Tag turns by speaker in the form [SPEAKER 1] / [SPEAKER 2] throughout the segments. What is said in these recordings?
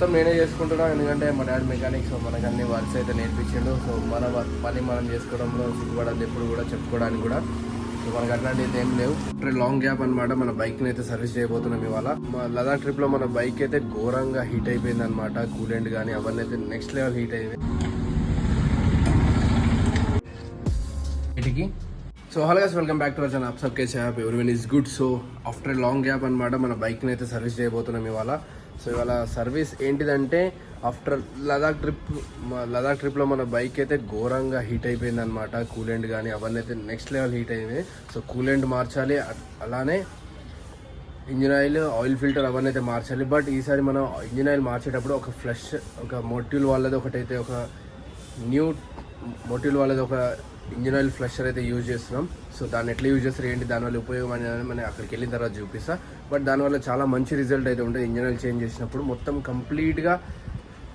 [SPEAKER 1] మొత్తం నేనే చేసుకుంటున్నా ఎందుకంటే మా డాడీ మెకానిక్ సో మనకు అన్ని వర్క్స్ అయితే నేర్పించిండు. సో మన పని మనం చేసుకోవడంలో సిగ్గుపడద్దు ఎప్పుడు కూడా చెప్పుకోవడానికి కూడా. సో మనకు అట్లాంటిది ఏం లేవు. ఇప్పుడు లాంగ్ గ్యాప్ అనమాట మన బైక్ని అయితే సర్వీస్ చేయబోతున్నాం ఇవాళ. మా లదాఖ్ ట్రిప్లో మన బైక్ అయితే ఘోరంగా హీట్ అయిపోయింది అనమాట కూలెంట్ కానీ అవన్నీ అయితే నెక్స్ట్ లెవెల్ హీట్ అయింది వీటికి so hello guys welcome back to our channel K shop everyone is good so after long gap అనమాట మన బైక్ని అయితే సర్వీస్ చేయబోతున్నాం ఇవాళ. సో ఇవాళ సర్వీస్ ఏంటిదంటే ఆఫ్టర్ లదాఖ్ ట్రిప్ లదాఖ్ ట్రిప్లో మన బైక్ అయితే ఘోరంగా హీట్ అయిపోయింది అనమాట కూలెంట్ కానీ అవన్నీ అయితే నెక్స్ట్ లెవెల్ హీట్ అయింది సో కూలెంట్ మార్చాలి అలానే ఇంజిన్ ఆయిల్ ఆయిల్ ఫిల్టర్ అవన్నీ అయితే మార్చాలి. బట్ ఈసారి మనం ఇంజిన్ ఆయిల్ మార్చేటప్పుడు ఒక ఫ్లష్ ఒక మోట్యూల్ వాళ్ళది ఒకటైతే ఒక న్యూ మోట్యూల్ వాళ్ళది ఒక ఇంజిన్ ఆయిల్ ఫ్లషర్ అయితే యూజ్ చేస్తున్నాం. సో దాన్ని ఎట్లా యూజ్ చేస్తారు ఏంటి దానివల్ల ఉపయోగం అనేది మనం అక్కడికి వెళ్ళిన తర్వాత చూపిస్తా. బట్ దానివల్ల చాలా మంచి రిజల్ట్ అయితే ఉంటుంది ఇంజిన్ ఆయిల్ చేంజ్ చేసినప్పుడు. మొత్తం కంప్లీట్గా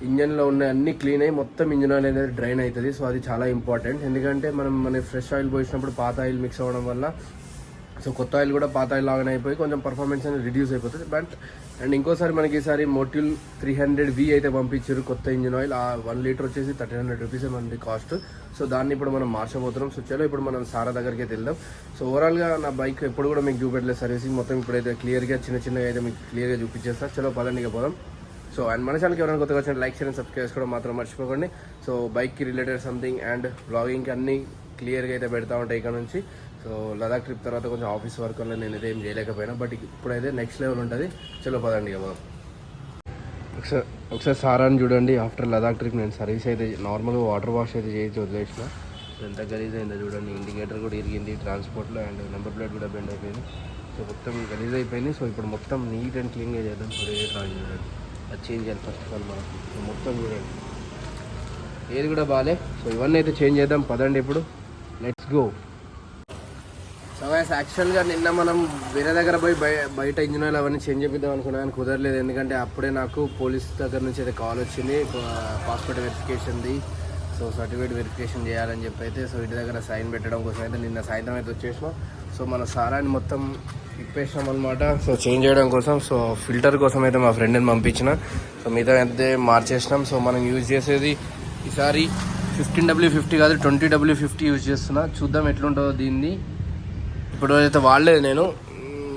[SPEAKER 1] ఇంజన్లో ఉన్న అన్ని క్లీన్ అయ్యి మొత్తం ఇంజిన్ ఆయిల్ అనేది డ్రైన్ అవుతుంది. సో అది చాలా ఇంపార్టెంట్. ఎందుకంటే మనం మన ఫ్రెష్ ఆయిల్ పోసినప్పుడు పాత ఆయిల్ మిక్స్ అవ్వడం వల్ల సో కొత్త ఆయిల్ కూడా పాత ఆయిల్ లాగానే అయిపోయి కొంచెం పర్ఫార్మెన్స్ అనేది రిడ్యూస్ అయిపోతుంది. బట్ అండ్ ఇంకోసారి మనకి ఈసారి మోటిల్ త్రీ హండ్రెడ్ వి అయితే పంపించారు కొత్త ఇంజిన్ ఆయిల్ ఆ వన్ లీటర్ వచ్చేసి థర్టీన్ హండ్రెడ్ రూపీస్ మనది కాస్ట్ సో దాన్ని ఇప్పుడు మనం మార్చబోతున్నాం. సో చలో ఇప్పుడు మనం సారా దగ్గరికి అయితే వెళ్దాం. సో ఓవరాల్గా నా బైక్ ఎప్పుడు కూడా మీకు చూపెట్టలేదు. సర్వీసింగ్ మొత్తం ఇప్పుడైతే క్లియర్గా చిన్న చిన్నగా అయితే మీకు క్లియర్గా చూపించేస్తా. చలో పదండి పోదాం. సో అండ్ మన ఛానల్కి ఎవరైనా కొత్తగా వచ్చిన లైక్ చేయండి సబ్స్క్రైబ్ చేసుకోవడం మాత్రం మర్చిపోకండి. సో బైక్కి రిలేటెడ్ సంథింగ్ అండ్ బ్లాగింగ్కి అన్నీ క్లియర్గా అయితే పెడతా ఉంటాయి ఇక్కడ నుంచి. సో లదాఖ్ ట్రిప్ తర్వాత కొంచెం ఆఫీస్ వర్క్ వల్ల నేను అయితే ఏం చేయలేకపోయినా బట్ ఇప్పుడైతే నెక్స్ట్ లెవెల్ ఉంటుంది. చలో పదండి ఇక మనం ఒకసారి ఒకసారి సారాన్ని చూడండి. ఆఫ్టర్ లదాఖ్ ట్రిప్ నేను సర్వీస్ అయితే నార్మల్గా వాటర్ వాష్ అయితే చేసి వదిలేసిన. సో ఎంత గలీజ్ అయిందో చూడండి. ఇండికేటర్ కూడా ఇరిగింది ట్రాన్స్పోర్ట్లో అండ్ నెంబర్ ప్లేట్ కూడా బెండ్ అయిపోయింది. సో మొత్తం గలీజ్ అయిపోయింది సో ఇప్పుడు మొత్తం నీట్ అండ్ క్లీన్గా చేద్దాం. సో రేట్ చూడండి. అది చేంజ్ చేయాలి ఫస్ట్ ఆఫ్ ఆల్ మనం. మొత్తం చూడండి. ఏది కూడా బాగాలే. సో ఇవన్నీ అయితే చేంజ్ చేద్దాం. పదండి ఇప్పుడు. లెట్స్ గో సో గైస్ యాక్చువల్గా నిన్న మనం వేరే దగ్గర పోయి బయట ఇంజిన్ ఆయిల్ అవన్నీ చేంజ్ చేపిద్దాం అనుకున్నా కానీ కుదరలేదు. ఎందుకంటే అప్పుడే నాకు పోలీస్ దగ్గర నుంచి అయితే కాల్ వచ్చింది. పాస్పోర్ట్ వెరిఫికేషన్ది సో సర్టిఫికేట్ వెరిఫికేషన్ చేయాలని చెప్పి అయితే సో ఇంటి దగ్గర సైన్ పెట్టడం కోసం అయితే నిన్న సాయంత్రం అయితే వచ్చేసినాం. సో మన సారాన్ని మొత్తం ఇప్పేసినాం అనమాట సో చేంజ్ చేయడం కోసం సో ఫిల్టర్ కోసం అయితే మా ఫ్రెండ్ని పంపించిన. సో మిగతా అయితే మార్చేసినాం. సో మనం యూజ్ చేసేది ఈసారి ఫిఫ్టీన్ డబ్ల్యూ ఫిఫ్టీ కాదు ట్వంటీ డబ్ల్యూ ఫిఫ్టీ యూజ్ చేస్తున్నా. చూద్దాం ఎట్లుంటుందో దీన్ని. ఇప్పుడు అయితే వాడలేదు నేను.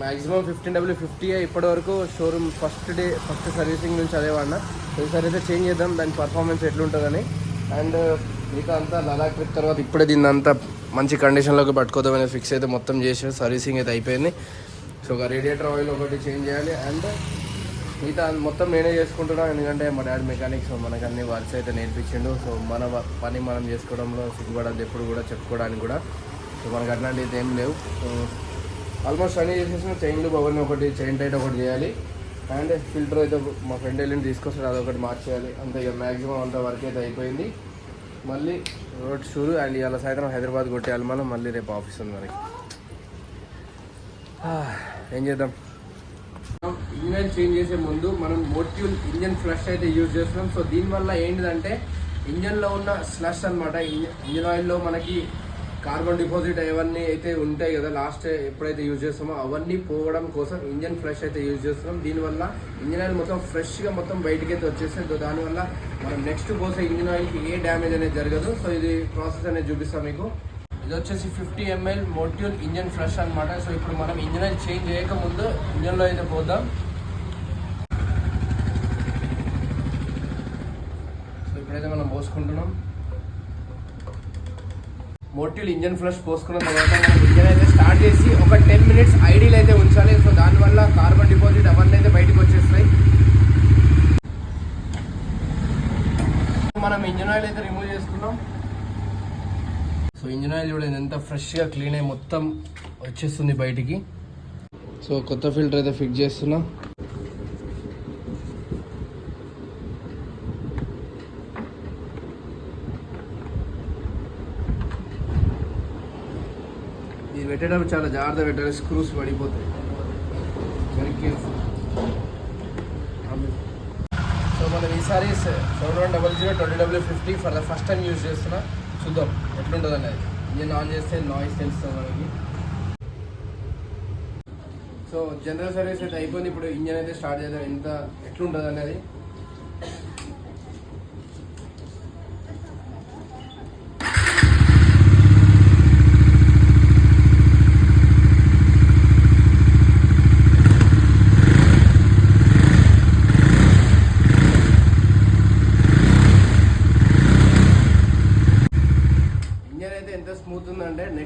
[SPEAKER 1] మ్యాక్సిమం ఫిఫ్టీన్ డబ్ల్యూ ఫిఫ్టీ ఇప్పటి వరకు showroom first day first servicing నుంచి అదే వాడినా. ఈసారి అయితే చేంజ్ చేద్దాం దాని పర్ఫార్మెన్స్ ఎట్లుంటుందని. అండ్ మిగతా అంతా లడాక్ ట్రిప్ తర్వాత ఇప్పుడే దీన్ని అంతా మంచి కండిషన్లోకి పట్టుకోదామని ఫిక్స్ అయితే మొత్తం చేసి సర్వీసింగ్ అయితే అయిపోయింది. సో ఒక రేడియేటర్ ఆయిల్ ఒకటి చేంజ్ చేయాలి. అండ్ మిగతా మొత్తం నేనే చేసుకుంటున్నాను ఎందుకంటే మా డాడీ మెకానిక్ సో మనకు అన్ని వర్క్స్ అయితే నేర్పించిండు. సో మన పని మనం చేసుకోవడంలో సిగ్గుపడద్దు ఎప్పుడు కూడా చెప్పుకోవడానికి కూడా. సో మనకు అట్లాంటిది ఏం లేవు. ఆల్మోస్ట్ అన్నీ చేసేసిన చైన్లు అవన్నీ ఒకటి చైన్ టైట్ ఒకటి చేయాలి. అండ్ ఫిల్టర్ అయితే మా ఫ్రెండ్ వెళ్ళి తీసుకొస్తాడు అదొకటి మార్చేయాలి. అంతే ఇక మ్యాక్సిమం అంత వర్క్ అయితే అయిపోయింది. మళ్ళీ రోడ్ షూరు అండ్ ఇవాళ సాయంత్రం హైదరాబాద్ కొట్టేయాలి మనం. మళ్ళీ రేపు ఆఫీస్ ఉంది మనకి. Ah, ఏం చేద్దాం? ఇంజన్ చేంజ్ చేసే ముందు మనం మోట్యూల్ ఇంజన్ ఫ్లష్ అయితే యూజ్ చేస్తున్నాం. సో దీనివల్ల ఏంటిదంటే ఇంజన్లో ఉన్న స్లష్ అనమాట ఇంజన్ ఆయిల్లో మనకి కార్బన్ డిపాజిట్ అవన్నీ అయితే ఉంటాయి కదా లాస్ట్ ఎప్పుడైతే యూజ్ చేస్తామో అవన్నీ పోవడం కోసం ఇంజన్ ఫ్లష్ అయితే యూజ్ చేస్తున్నాం. దీనివల్ల ఇంజన్ ఆయిల్ మొత్తం ఫ్రెష్గా మొత్తం బయటికి అయితే వచ్చేస్తుంది సో దానివల్ల మనం నెక్స్ట్ పోసే ఇంజన్ ఆయిల్కి ఏ డ్యామేజ్ అనేది జరగదు. సో ఇది ప్రాసెస్ అనేది చూపిస్తాం మీకు. ఇది వచ్చేసి fifty ML Motul engine flush అనమాట సో ఇప్పుడు మనం ఇంజన్ ఆయిల్ చేంజ్ చేయకముందు ఇంజన్లో అయితే పోదాం సో ఇప్పుడైతే మనం పోసుకుంటున్నాం. మోటిల్ ఇంజన్ ఫ్లష్ పోసుకున్న తర్వాత మనం ఇంజన్ అయితే స్టార్ట్ చేసి ఒక టెన్ మినిట్స్ ఐడీలు అయితే ఉంచాలి. సో దానివల్ల కార్బన్ డిపాజిట్ అవన్నీ అయితే బయటకు వచ్చేస్తాయి. మనం ఇంజన్ ఆయిల్ అయితే రిమూవ్ చేసుకున్నాం. సో ఇంజన్ ఆయిల్ చూడండి ఎంత ఫ్రెష్గా క్లీన్ అయ్యి మొత్తం వచ్చేస్తుంది బయటికి. సో కొత్త ఫిల్టర్ అయితే ఫిక్స్ చేస్తున్నాం. ఇది పెట్టేటప్పుడు చాలా జాగ్రత్త పెట్టాలి. స్క్రూస్ పడిపోతాయి. వెరీ కేర్ఫుల్ సో మనం ఈసారి seven one double zero twenty W fifty for the first time use చేస్తున్నా. చూద్దాం ఎట్లుంటుంది అనేది ఇంజన్ ఆన్ చేస్తే నాయిస్ తెలుస్తుంది మనకి. సో జనరల్ సర్వీస్ అయితే అయిపోయింది. ఇప్పుడు ఇంజన్ అయితే స్టార్ట్ చేద్దాం. ఎంత ఎట్లుంటుంది అనేది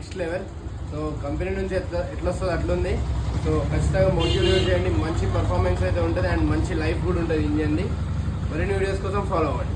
[SPEAKER 1] నెక్స్ట్ లెవెల్ సో కంపెనీ నుంచి ఎట్లా ఎట్లా వస్తుందో అట్లుంది. సో ఖచ్చితంగా మోటివ్ యూజ్ చేయండి. మంచి పర్ఫార్మెన్స్ అయితే ఉంటుంది. అండ్ మంచి లైఫ్ కూడా ఉంటుంది ఇంజన్ది మరిన్ని వీడియోస్ కోసం ఫాలో అవ్వండి.